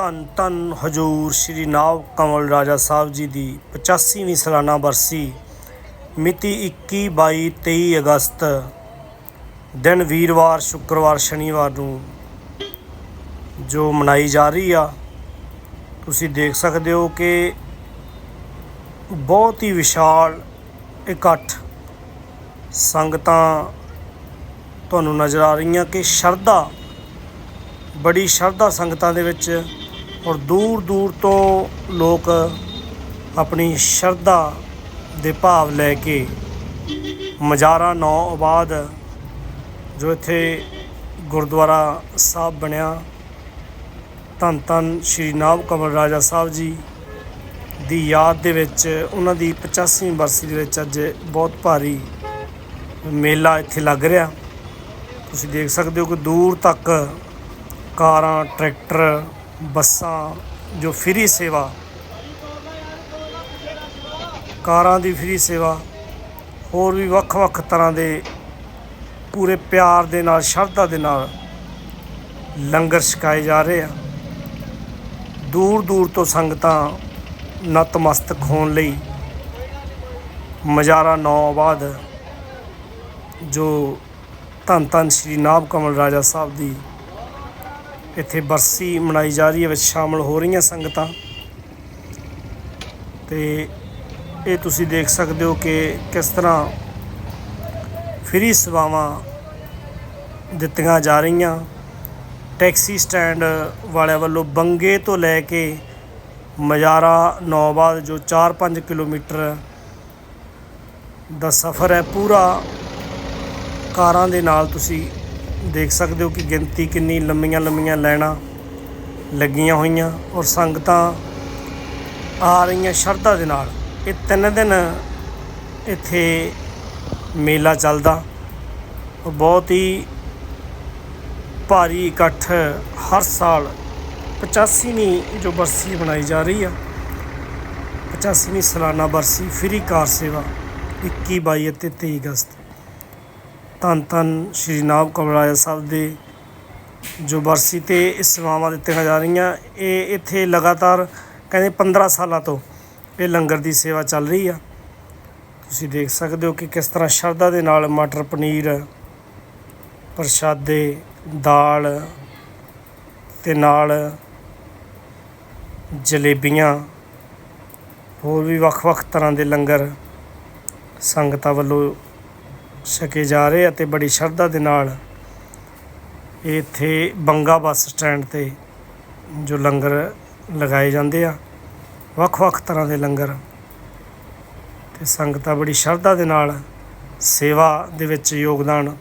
ਧੰਨ ਧੰਨ ਹਜੂਰ ਸ਼੍ਰੀ ਨਾਵ ਕਮਲ ਰਾਜਾ ਸਾਹਿਬ ਜੀ ਦੀ 85ਵੀਂ ਸਾਲਾਨਾ ਬਰਸੀ, ਮਿਤੀ 21 22 23 ਅਗਸਤ, ਦਿਨ ਵੀਰਵਾਰ ਸ਼ੁੱਕਰਵਾਰ ਸ਼ਨੀਵਾਰ ਨੂੰ ਜੋ ਮਨਾਈ ਜਾ ਰਹੀ ਆ, ਤੁਸੀਂ ਦੇਖ ਸਕਦੇ ਹੋ ਕਿ ਬਹੁਤ ਹੀ ਵਿਸ਼ਾਲ ਇਕੱਠ ਸੰਗਤਾਂ ਤੁਹਾਨੂੰ ਨਜ਼ਰ ਆ ਰਹੀਆਂ ਕਿ ਸ਼ਰਧਾ, ਬੜੀ ਸ਼ਰਧਾ ਸੰਗਤਾਂ ਦੇ ਵਿੱਚ ਔਰ ਦੂਰ ਦੂਰ ਤੋਂ ਲੋਕ ਆਪਣੀ ਸ਼ਰਧਾ ਦੇ ਭਾਵ ਲੈ ਕੇ ਮਜਾਰਾ ਨੌ ਆਬਾਦ ਜੋ ਇੱਥੇ ਗੁਰਦੁਆਰਾ ਸਾਹਿਬ ਬਣਿਆ, ਧੰਨ ਧੰਨ ਸ਼੍ਰੀ ਨਾਭ ਕਮਲ ਰਾਜਾ ਸਾਹਿਬ ਜੀ ਦੀ ਯਾਦ ਦੇ ਵਿੱਚ, ਉਹਨਾਂ ਦੀ 85ਵੀਂ ਬਰਸੀ ਦੇ ਵਿੱਚ ਅੱਜ ਬਹੁਤ ਭਾਰੀ ਮੇਲਾ ਇੱਥੇ ਲੱਗ ਰਿਹਾ। ਤੁਸੀਂ ਦੇਖ ਸਕਦੇ ਹੋ ਕਿ ਦੂਰ ਤੱਕ ਕਾਰਾਂ, ਟਰੈਕਟਰ ਬੱਸਾਂ, ਜੋ ਫ੍ਰੀ ਸੇਵਾ, ਕਾਰਾਂ ਦੀ ਫ੍ਰੀ ਸੇਵਾ, ਹੋਰ ਵੀ ਵੱਖ-ਵੱਖ ਤਰ੍ਹਾਂ ਦੇ ਪੂਰੇ ਪਿਆਰ ਦੇ ਨਾਲ, ਸ਼ਰਧਾ ਦੇ ਨਾਲ ਲੰਗਰ ਛਕਾਏ ਜਾ ਰਹੇ ਆ। ਦੂਰ ਦੂਰ ਤੋਂ ਸੰਗਤਾਂ ਨਤਮਸਤਕ ਹੋਣ ਲਈ ਮਜਾਰਾ ਨੌ ਬਾਅਦ ਜੋ ਧੰਨ ਧੰਨ ਸ਼੍ਰੀ ਨਾਭ ਕਮਲ ਰਾਜਾ ਸਾਹਿਬ ਦੀ ਇੱਥੇ ਬਰਸੀ ਮਨਾਈ ਜਾ ਰਹੀ ਹੈ, ਵਿੱਚ ਸ਼ਾਮਲ ਹੋ ਰਹੀਆਂ ਸੰਗਤਾਂ। ਤੇ ਇਹ ਤੁਸੀਂ ਦੇਖ ਸਕਦੇ ਹੋ ਕਿ ਕਿਸ ਤਰ੍ਹਾਂ ਫ੍ਰੀ ਸੇਵਾਵਾਂ ਦਿੱਤੀਆਂ ਜਾ ਰਹੀਆਂ। ਟੈਕਸੀ ਸਟੈਂਡ ਵਾਲਿਆਂ ਵੱਲੋਂ ਬੰਗੇ ਤੋਂ ਲੈ ਕੇ ਮਜਾਰਾ ਨੌਬਾਦ, ਜੋ 4-5 ਕਿਲੋਮੀਟਰ ਦਾ ਸਫ਼ਰ ਹੈ, ਪੂਰਾ ਕਾਰਾਂ ਦੇ ਨਾਲ ਤੁਸੀਂ ਦੇਖ ਸਕਦੇ ਹੋ ਕਿ ਗਿਣਤੀ ਕਿੰਨੀ ਲੰਮੀਆਂ ਲੰਮੀਆਂ ਲਾਈਨਾਂ ਲੱਗੀਆਂ ਹੋਈਆਂ ਔਰ ਸੰਗਤਾਂ ਆ ਰਹੀਆਂ ਸ਼ਰਧਾ ਦੇ ਨਾਲ। ਇਹ ਤਿੰਨ ਦਿਨ ਇੱਥੇ ਮੇਲਾ ਚੱਲਦਾ। ਔਰ ਬਹੁਤ ਹੀ ਭਾਰੀ ਇਕੱਠ ਹਰ ਸਾਲ 85ਵੀਂ ਜੋ ਬਰਸੀ ਮਨਾਈ ਜਾ ਰਹੀ ਆ 85ਵੀਂ ਸਾਲਾਨਾ ਬਰਸੀ, ਫ੍ਰੀ ਕਾਰ ਸੇਵਾ 21 22 ਅਤੇ 23 ਅਗਸਤ। ਧੰਨ ਧੰਨ ਸ਼੍ਰੀ ਨਾਮ ਕਮਲ ਰਾਜਾ ਸਾਹਿਬ ਦੇ ਜੋ ਬਰਸੀ ਤੇ ਇਹ ਸੇਵਾਵਾਂ ਦਿੱਤੀਆਂ ਜਾ ਰਹੀਆਂ, ਇਹ ਇੱਥੇ ਲਗਾਤਾਰ ਕਹਿੰਦੇ 15 ਸਾਲਾਂ ਤੋਂ ਇਹ ਲੰਗਰ ਦੀ ਸੇਵਾ ਚੱਲ ਰਹੀ ਆ। ਤੁਸੀਂ ਦੇਖ ਸਕਦੇ ਹੋ ਕਿ ਕਿਸ ਤਰ੍ਹਾਂ ਸ਼ਰਧਾ ਦੇ ਨਾਲ ਮਟਰ ਪਨੀਰ, ਪ੍ਰਸ਼ਾਦੇ, ਦਾਲ ਤੇ ਨਾਲ ਜਲੇਬੀਆਂ, ਹੋਰ ਵੀ ਵੱਖ-ਵੱਖ ਤਰ੍ਹਾਂ ਦੇ ਲੰਗਰ ਸੰਗਤਾਂ ਵੱਲੋਂ ਛਕੇ ਜਾ ਰਹੇ ਅਤੇ ਬੜੀ ਸ਼ਰਧਾ ਦੇ ਨਾਲ ਇਹ ਇੱਥੇ ਬੰਗਾ ਬੱਸ ਸਟੈਂਡ ਤੇ ਜੋ ਲੰਗਰ ਲਗਾਏ ਜਾਂਦੇ ਆ ਵੱਖ-ਵੱਖ ਤਰ੍ਹਾਂ ਦੇ ਲੰਗਰ ਤੇ ਸੰਗਤਾਂ ਬੜੀ ਸ਼ਰਧਾ ਦੇ ਨਾਲ ਸੇਵਾ ਦੇ ਵਿੱਚ ਯੋਗਦਾਨ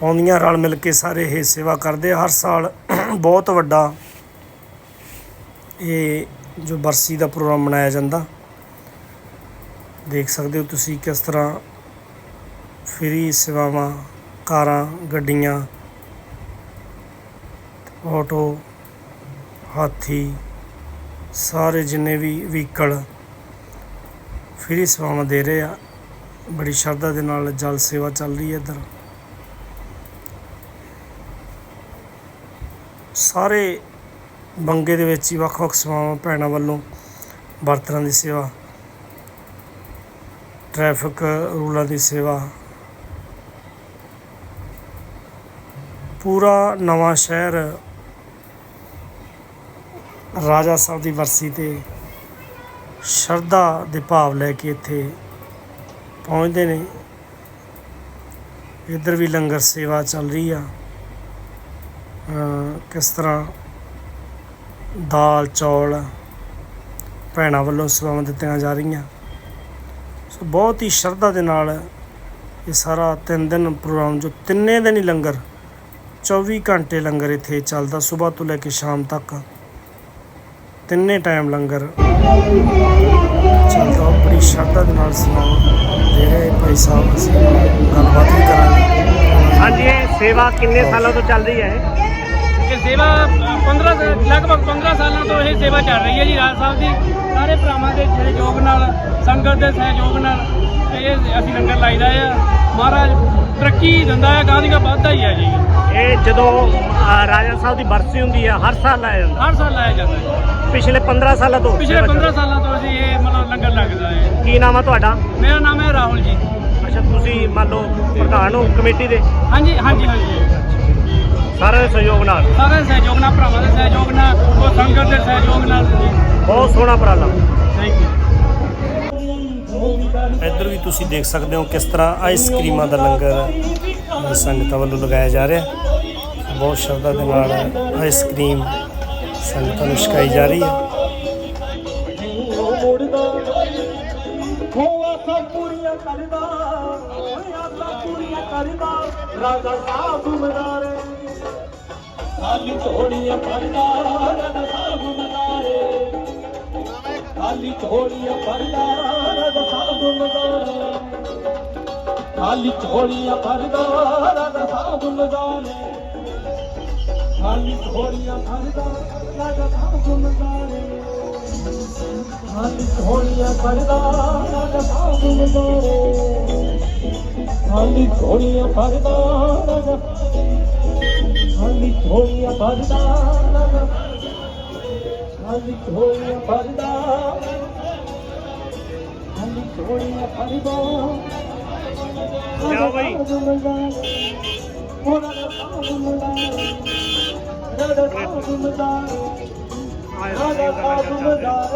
ਪਾਉਂਦੀਆਂ, ਰਲ ਮਿਲ ਕੇ ਸਾਰੇ ਇਹ ਸੇਵਾ ਕਰਦੇ ਆ। ਹਰ ਸਾਲ ਬਹੁਤ ਵੱਡਾ ਇਹ ਜੋ ਬਰਸੀ ਦਾ ਪ੍ਰੋਗਰਾਮ ਮਨਾਇਆ ਜਾਂਦਾ। ਦੇਖ ਸਕਦੇ ਹੋ ਤੁਸੀਂ ਕਿਸ ਤਰ੍ਹਾਂ ਫ੍ਰੀ ਸੇਵਾਵਾਂ, ਕਾਰਾਂ, ਗੱਡੀਆਂ, ਆਟੋ, ਹਾਥੀ, ਸਾਰੇ ਜਿੰਨੇ ਵੀ ਵਹੀਕਲ ਫ੍ਰੀ ਸੇਵਾਵਾਂ ਦੇ ਰਹੇ ਆ, ਬੜੀ ਸ਼ਰਧਾ ਦੇ ਨਾਲ ਜਲ ਸੇਵਾ ਚੱਲ ਰਹੀ ਹੈ ਇੱਧਰ। ਸਾਰੇ ਬੰਗੇ ਦੇ ਵਿੱਚ ਹੀ ਵੱਖ-ਵੱਖ ਸੇਵਾਵਾਂ ਭੈਣਾਂ ਵੱਲੋਂ ਬਰਤਨਾਂ ਦੀ ਸੇਵਾ, ਟ੍ਰੈਫਿਕ ਰੂਲਾਂ ਦੀ ਸੇਵਾ ਪੂਰਾ ਨਵਾਂ ਸ਼ਹਿਰ ਰਾਜਾ ਸਾਹਿਬ ਦੀ ਵਰਸੀ ਤੇ ਸ਼ਰਧਾ ਦੇ ਭਾਵ ਲੈ ਕੇ ਇੱਥੇ ਪਹੁੰਚਦੇ ਨੇ। ਇੱਧਰ ਵੀ ਲੰਗਰ ਸੇਵਾ ਚੱਲ ਰਹੀ ਆ। ਕਿਸ ਤਰ੍ਹਾਂ ਦਾਲ, ਚੌਲ ਭੈਣਾਂ ਵੱਲੋਂ ਸੇਵਾਵਾਂ ਦਿੱਤੀਆਂ ਜਾ ਰਹੀਆਂ। ਸੋ ਬਹੁਤ ਹੀ ਸ਼ਰਧਾ ਦੇ ਨਾਲ ਇਹ ਸਾਰਾ ਤਿੰਨ ਦਿਨ ਪ੍ਰੋਗਰਾਮ, ਜੋ ਤਿੰਨੇ ਦਿਨ ਹੀ ਲੰਗਰ 24 ਘੰਟੇ ਲੰਗਰ ਇੱਥੇ ਚੱਲਦਾ ਸਵੇਰ ਤੋਂ ਲੈ ਕੇ ਸ਼ਾਮ ਤੱਕ। ਤਿੰਨੇ ਟਾਈਮ ਲੰਗਰ ਚੱਲਦਾ। ਬੜੀ ਸ਼ਰਧਾ ਦੇ ਨਾਲ ਦੇ ਰਹੇ ਭਾਈ ਸਾਹਿਬ। ਅਸੀਂ ਗੱਲਬਾਤ ਵੀ ਕਰਾਂਗੇ। ਹਾਂਜੀ ਇਹ ਸੇਵਾ ਕਿੰਨੇ ਸਾਲਾਂ ਤੋਂ ਚੱਲ ਰਹੀ ਹੈ ਇਹ? ਇਹ ਸੇਵਾ 15 ਲਗਭਗ 15 ਸਾਲਾਂ ਤੋਂ ਇਹ ਸੇਵਾ ਚੱਲ ਰਹੀ ਹੈ ਜੀ ਰਾਜ ਸਾਹਿਬ ਦੀ। ਸਾਰੇ ਭਰਾਵਾਂ ਦੇ ਸਹਿਯੋਗ ਨਾਲ ਸੰਗਤ ਦੇ ਸਹਿਯੋਗ ਨਾਲ ਇਹ ਅਸੀਂ ਲੰਗਰ ਲਾਈਦਾ ਆ। ਮਹਾਰਾਜ ਤਰੱਕੀ ਦਿੰਦਾ ਹੈ ਗਾਂ ਦੀ ਗਾਂ ਵੱਧਦਾ ਹੀ ਹੈ ਜੀ। ਇਹ ਜਦੋਂ ਅਹ, ਰਾਜਾ ਸਾਹਿਬ ਦੀ ਬਰਸੀ ਹੁੰਦੀ ਹੈ ਹਰ ਸਾਲ ਲਾਇਆ ਜਾਂਦਾ। ਹਰ ਸਾਲ ਲਾਇਆ ਜਾਂਦਾ ਹੈ ਪਿਛਲੇ 15 ਸਾਲਾਂ ਤੋਂ ਪਿਛਲੇ 15 ਸਾਲਾਂ ਤੋਂ ਅਸੀਂ ਇਹ ਮਤਲਬ ਲੰਗਰ ਲੱਗਦਾ ਹੈ। ਕੀ ਨਾਮ ਆ ਤੁਹਾਡਾ? ਮੇਰਾ ਨਾਮ ਹੈ ਰਾਹੁਲ ਜੀ। ਅੱਛਾ ਤੁਸੀਂ ਮੰਨ ਲਓ ਪ੍ਰਧਾਨ ਹੋ ਕਮੇਟੀ ਦੇ? ਹਾਂਜੀ ਹਾਂਜੀ ਹਾਂਜੀ। ਸਾਰਿਆਂ ਦੇ ਸਹਿਯੋਗ ਨਾਲ? ਸਾਰੇ ਸਹਿਯੋਗ ਨਾਲ ਭਰਾਵਾਂ ਦੇ ਸਹਿਯੋਗ ਨਾਲ ਉਹ ਸੰਗਤ ਦੇ ਸਹਿਯੋਗ ਨਾਲ ਜੀ। ਬਹੁਤ ਸੋਹਣਾ ਉਪਰਾਲਾ। ਥੈਂਕ ਯੂ ਇੱਧਰ ਵੀ ਤੁਸੀਂ ਦੇਖ ਸਕਦੇ ਹੋ ਕਿਸ ਤਰ੍ਹਾਂ ਆਈਸਕ੍ਰੀਮਾਂ ਦਾ ਲੰਗਰ ਸੰਗਤਾਂ ਵੱਲੋਂ ਲਗਾਇਆ ਜਾ ਰਿਹਾ। ਬਹੁਤ ਸ਼ਰਧਾ ਦੇ ਨਾਲ ਆਈਸ ਕਰੀਮ ਸੰਗਤਾਂ ਨੂੰ ਛਕਾਈ ਜਾ ਰਹੀ ਹੈ। ਰਾਜਾ ਸਾਹਿਬ ਮਦਾਰੇ ਖਾਲੀ ਝੋੜੀਆਂ ਭਰਦਾ ਰਾਜਾ ਸਾਹਿਬ ਮਦਾਰੇ ਖਾਲੀ ਝੋੜੀਆਂ ਭਰਦਾ ਖਾਲੀ ਝੋੜੀਆਂ ਭਰਦਾ ਰਾਜਾ ਸਾਹਿਬ ਮਦਾਰੇ ਖਾਲੀ ਝੋੜੀਆਂ ਭਰਦਾ ਰਾਜਾ ਸਾਹਿਬ ਮਦਾਰੇ ਹਾਲੀ ਝੋਲੀਆਂ ਪਰਦਾ ਰਾਜਾ ਸਾਹਿਬ ਮਦਾਰੇ ਹਾਲੀ ਝੋਲੀਆਂ ਪਰਦਾ ਰਾਜਾ ਹਾਲੀ ਝੋਲੀਆਂ ਪਰਦਾ ਰਾਜਾ ਹਾਲੀ ਝੋਲੀਆਂ ਪਰਦਾ ਹਾਲੀ ਝੋਲੀਆਂ ਪਰਦਾ ਲਿਆਓ ਬਈ। ਹੋਣਾ ਸਾਹਿਬ ਮਦਾਰੇ ਰਾਜਾ